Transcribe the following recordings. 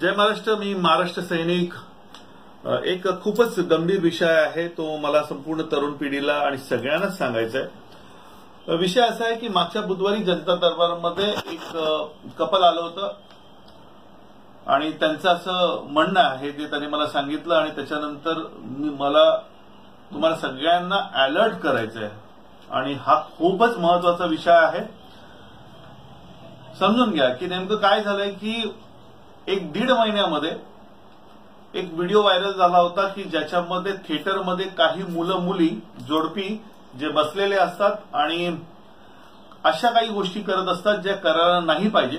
जय महाराष्ट्र मी महाराष्ट्र सैनिक. एक खूपच गंभीर विषय आहे तो मला संपूर्ण तरुण पिढीला आणि सगळ्यांनाच सांगायचा आहे विषय असा आहे की मागच्या बुधवारी जनता दरबारमध्ये एक कपल आलं होतं. आणि त्यांचं असं म्हणणं आहे जे त्यांनी मला सांगितलं आणि त्याच्यानंतर मी मला तुम्हाला सगळ्यांना अलर्ट करायचं आहे आणि हा खूपच महत्त्वाचा विषय आहे. समजून घ्या की नेमकं काय झालंय की एक दीड महिन्यामध्ये एक व्हिडिओ व्हायरल झाला होता की ज्याच्यामध्ये थिएटरमध्ये काही मुलं मुली जोडपी जे बसलेले असतात आणि अशा काही गोष्टी करत असतात ज्या करायला नाही पाहिजे.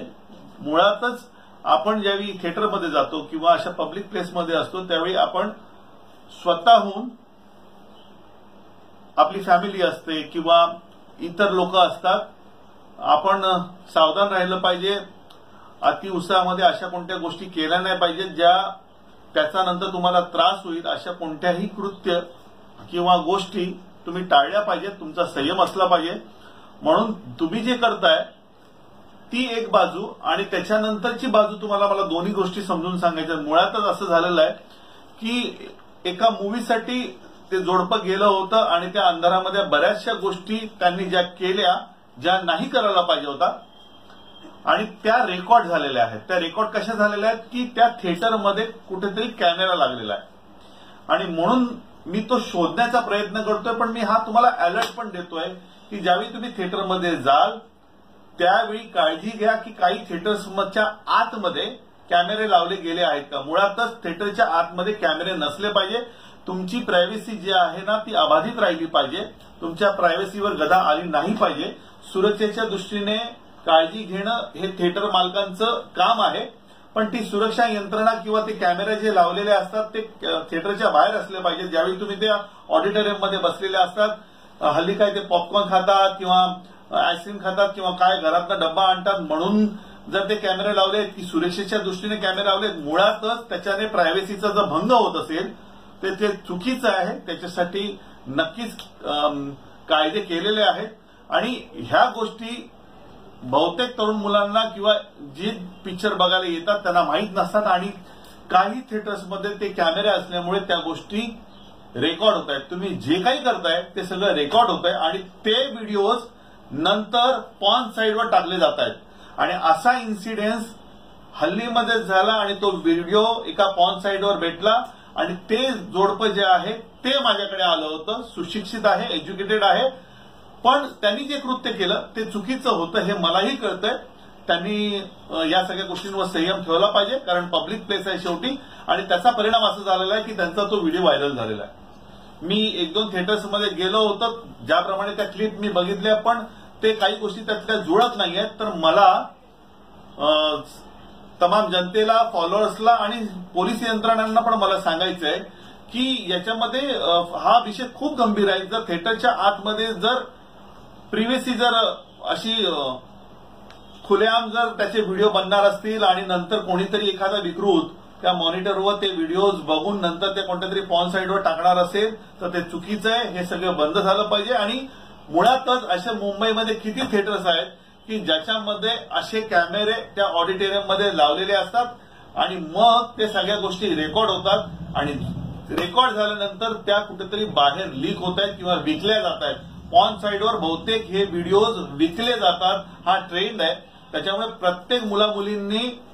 मुळातच आपण ज्यावेळी थिएटरमध्ये जातो किंवा अशा पब्लिक प्लेसमध्ये असतो त्यावेळी आपण स्वतःहून आपली फॅमिली असते किंवा इतर लोक असतात. आपण सावधान राहिलं पाहिजे. अतिउत्साहामध्ये अशा कोणत्या गोष्टी केल्या नाही पाहिजेत ज्या त्याचा नंतर तुम्हाला त्रास होईल अशा कोणत्याही कृत्य किंवा गोष्टी तुम्ही टाळल्या पाहिजेत तुमचा संयम असला पाहिजे. म्हणून तुम्ही जे करताय ती एक बाजू आणि त्याच्यानंतरची बाजू तुम्हाला मला दोन्ही गोष्टी समजून सांगायच्या मुळातच असं झालेलं आहे की एका मूवीसाठी ते जोडपं गेलं होतं आणि त्या अंधारामध्ये बऱ्याचशा गोष्टी त्यांनी ज्या केल्या ज्या नाही करायला पाहिजे होता आणि त्या रेकॉर्ड झालेल्या आहेत. त्या रेकॉर्ड कशा झालेल्या आहेत की त्या थिएटरमध्ये कुठेतरी कॅमेरा लागलेला आहे. आणि म्हणून मी तो शोधण्याचा प्रयत्न करतोय पण मी हा तुम्हाला अलर्ट पण देतोय की ज्यावेळी तुम्ही थिएटरमध्ये जाल त्यावेळी काळजी घ्या की काही थिएटर्सच्या आतमध्ये कॅमेरे लावले गेले आहेत का? मुळातच थिएटरच्या आतमध्ये कॅमेरे नसले पाहिजे. तुमची प्रायव्हसी जी आहे ना ती अबाधित राहिली पाहिजे. तुमच्या प्रायव्हसीवर गदा आली नाही पाहिजे. सुरक्षेच्या दृष्टीने काळजी घेणं हे थिएटर मालकांचं काम आहे पण ती सुरक्षा यंत्रणा किंवा ते कॅमेरे जे लावलेले असतात ते थिएटरच्या बाहेर असले पाहिजे. ज्यावेळी तुम्ही त्या ऑडिटोरियममध्ये बसलेले असतात हल्ली काय ते पॉपकॉर्न खातात किंवा आईस्क्रीम खातात किंवा काय घरातला डब्बा आणतात म्हणून जर ते कॅमेरे लावले की सुरक्षेच्या दृष्टीने कॅमेरे लावले मुळातच त्याच्याने प्रायव्हसीचा जर भंग होत असेल तर ते चुकीचं आहे. त्याच्यासाठी नक्कीच कायदे केलेले आहेत. आणि ह्या गोष्टी बहुतेक तरुण मुलांना किंवा जे पिक्चर बघायला येतात त्यांना माहीत नसतात आणि काही थिएटर्समध्ये ते कॅमेरे असल्यामुळे त्या गोष्टी रेकॉर्ड होत आहेत. तुम्ही जे काही करताय ते सगळं रेकॉर्ड होत आहे आणि ते व्हिडिओज नंतर पॉन साईडवर टाकले जात आहेत. आणि असा इन्सिडेन्स हल्लीमध्ये झाला आणि तो व्हिडिओ एका पॉन साईडवर भेटला आणि ते जोडपं जे आहे ते माझ्याकडे आलं होतं. सुशिक्षित आहे एज्युकेटेड आहे. पण त्यांनी जे कृत्य केलं ते चुकीचं होतं हे मलाही कळतंय. त्यांनी या सगळ्या गोष्टींवर संयम ठेवला पाहिजे कारण पब्लिक प्लेस आहे शेवटी आणि त्याचा परिणाम असा झालेला आहे की त्यांचा तो व्हिडिओ व्हायरल झालेला आहे. मी एक दोन थिएटर्समध्ये गेलो होतो ज्याप्रमाणे त्या क्लिप मी बघितल्या पण ते काही गोष्टी त्यातल्या जुळत नाही आहेत. तर मला तमाम जनतेला फॉलोअर्सला आणि पोलीस यंत्रणांना पण मला सांगायचं आहे की याच्यामध्ये हा विषय खूप गंभीर आहे. जर थिएटरच्या आतमध्ये जर प्रिव्हसी जर अशी खुलेआम जर त्याचे व्हिडिओ बनणार असतील आणि नंतर कोणीतरी एखादा विकृत त्या मॉनिटरवर ते व्हिडिओज बघून नंतर ते कोणत्या तरी पॉन साईडवर टाकणार असेल तर ते चुकीचं आहे. हे सगळं बंद झालं पाहिजे. आणि मुळातच असे मुंबईमध्ये किती थिएटर्स आहेत की ज्याच्यामध्ये असे कॅमेरे त्या ऑडिटोरियममध्ये लावलेले असतात आणि मग ते सगळ्या गोष्टी रेकॉर्ड होतात आणि रेकॉर्ड झाल्यानंतर त्या कुठेतरी बाहेर लीक होत आहेत किंवा विकल्या जात आहेत. ऑन साईडवर बहुतेक हे व्हिडिओज विकले जातात. हा ट्रेंड आहे. त्याच्यामुळे प्रत्येक मुला मुलींनी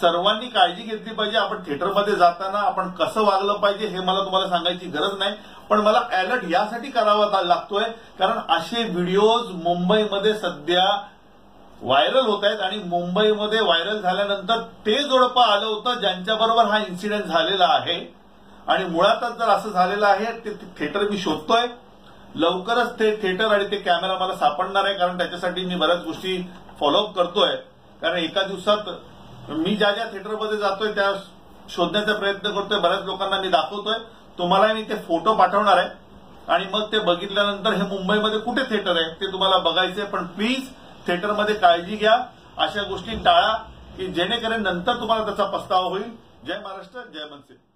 सर्वांनी काळजी घेतली पाहिजे. आपण थिएटरमध्ये जाताना आपण कसं वागलं पाहिजे हे मला तुम्हाला सांगायची गरज नाही. पण मला अलर्ट यासाठी करावा लागतोय. कारण असे व्हिडिओज मुंबईमध्ये सध्या व्हायरल होत आहेत आणि मुंबईमध्ये व्हायरल झाल्यानंतर ते जोडपं आलं होतं ज्यांच्याबरोबर हा इन्सिडेंट झालेला आहे. आणि मुळातच जर असं झालेलं आहे ते थिएटर मी शोधतोय. लवकरच ते थिएटर आणि ते कॅमेरा मला सापडणार आहे कारण त्याच्यासाठी मी बऱ्याच गोष्टी फॉलोअप करतोय. कारण एका दिवसात मी ज्या ज्या थिएटरमध्ये जातोय त्या शोधण्याचा प्रयत्न करतोय बऱ्याच लोकांना मी दाखवतोय. तुम्हाला मी ते फोटो पाठवणार आहे. आणि मग ते बघितल्यानंतर हे मुंबईमध्ये कुठे थिएटर आहे ते तुम्हाला बघायचंय पण प्लीज थिएटरमध्ये काळजी घ्या. अशा गोष्टी टाळा की जेणेकरून नंतर तुम्हाला त्याचा पस्तावा होईल. जय महाराष्ट्र जय मनसे.